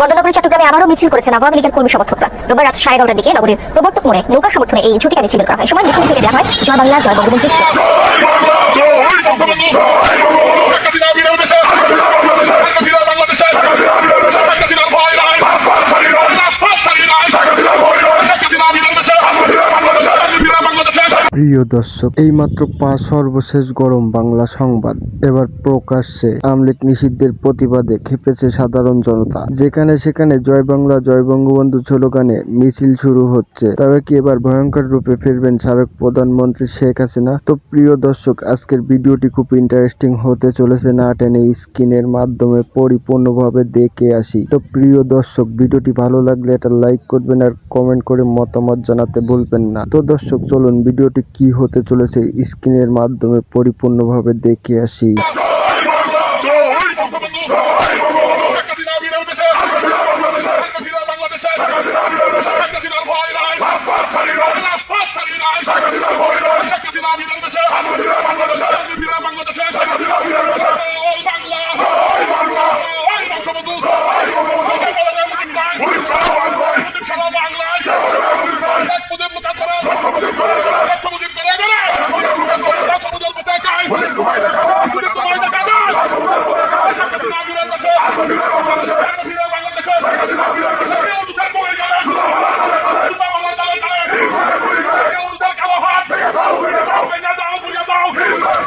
বন্দনগরী চট্টগ্রামে আবারও মিছিল করেছেন আওয়ামী লীগের কর্মী সমর্থকরা। রোববার রাত সাড়ে এগারোটার দিকে নগরীর প্রবর্তক মোড়ে নৌকা সমর্থনে এই ঝুঁকিকারী মিছিল করা হয়। সময় মিছিল থেকে দেওয়া হয় জয় বাংলা, জয় বঙ্গবন্ধু। প্রিয় দর্শক, এইমাত্র পাঁচ সর্বশেষ গরম বাংলা সংবাদ। এবার প্রকাশ্যে আমলিক নিষিদ্ধের প্রতিবাদে খেপেছে সাধারণ জনতা। যেখানে সেখানে জয় বাংলা, জয় বঙ্গবন্ধু স্লোগানে মিছিল শুরু হচ্ছে। তবে কি এবার ভয়ঙ্কর রূপে ফিরবেন সাবেক প্রধানমন্ত্রী শেখ হাসিনা? তো প্রিয় দর্শক, আজকের ভিডিওটি খুব ইন্টারেস্টিং হতে চলেছে না টেনে স্ক্রিনের মাধ্যমে পরিপূর্ণভাবে দেখে আসি। তো প্রিয় দর্শক, ভিডিওটি ভালো লাগলে এটা লাইক করবেন আর কমেন্ট করে মতামত জানাতে ভুলবেন না। তো দর্শক, চলুন ভিডিওটি কি হতে চলেছে স্ক্রিনের মাধ্যমে পরিপূর্ণভাবে দেখে আসি জয় বঙ্গবন্ধু শেখ হাসিনা বিরোধী দেশে শেখ হাসিনা বাংলাদেশে শেখ হাসিনা ভয় নাই রাজপথ ছাড়ি নাই রাজপথ ছাড়ি নাই শেখ হাসিনা ভয় নাই শেখ হাসিনা বিরোধী দেশে শেখ হাসিনা বাংলাদেশে শেখ হাসিনা বাংলাদেশে শেখ হাসিনা বিরোধী দেশে জয় বাংলা জয় বাংলা জয় বঙ্গবন্ধু জয় বঙ্গবন্ধু সারা বাংলায় এক মুজিব মুকাদ্দর এক মুজিব করে গেলে রাষ্ট্রপতির পতাকায় মুজিব তোমায় দেখা মুজিব তোমায় দেখা যায় শেখ হাসিনা বিরোধী দেশে শেখ হাসিনা বাংলাদেশে শেখ হাসিনা বিরোধী দেশে কেউ উঠে পড়ে গেলে উল্টা মামলা চালে চালে কেউ উঠে কালো হাত ভেঙে দাও ভেঙে দাও ভেঙে দাও ভেঙে দাও